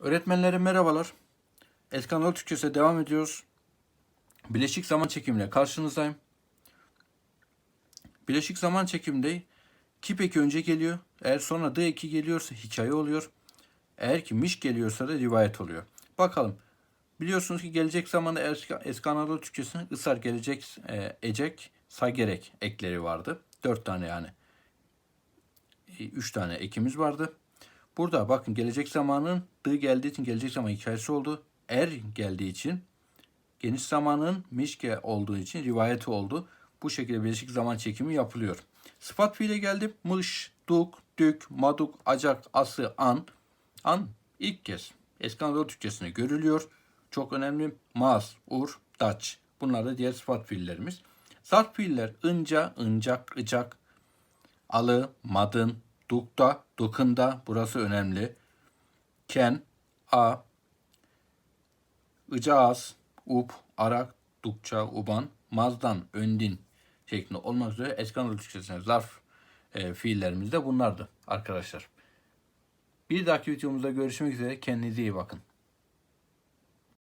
Öğretmenlerim merhabalar. Eskandalı Türkçesi'ne devam ediyoruz. Bileşik zaman çekimiyle karşınızdayım. Bileşik zaman çekimde kip eki önce geliyor. Eğer sonra d eki geliyorsa hikaye oluyor. Eğer ki miş geliyorsa da rivayet oluyor. Bakalım. Biliyorsunuz ki gelecek zamanda eski, Anadolu Türkçesi'nin ısar gelecek, e, ecek, say gerek ekleri vardı. Dört tane yani. E, Üç tane ekimiz vardı. Burada bakın gelecek zamanın dı geldiği için gelecek zaman hikayesi oldu. Er geldiği için geniş zamanın mişke olduğu için rivayeti oldu. Bu şekilde birleşik zaman çekimi yapılıyor. Sıfat fiile geldi. Mış, duk, dük, maduk, acak, ası, an. An ilk kez eski Anadolu Türkçesinde görülüyor. Çok önemli. Maz, ur, daç. Bunlar da diğer sıfat fiillerimiz. Zarf fiiller ınca, ıncak, ıcak, alı, madın, dukta, dukunda burası önemli. Ken, a, ıcaaz, up, arak, dukça, uban, mazdan, öndin şeklinde olmak üzere eski Anadolu Türkçesi'ne zarf e, fiillerimiz de bunlardı arkadaşlar. Bir dahaki videomuzda görüşmek üzere. Kendinize iyi bakın.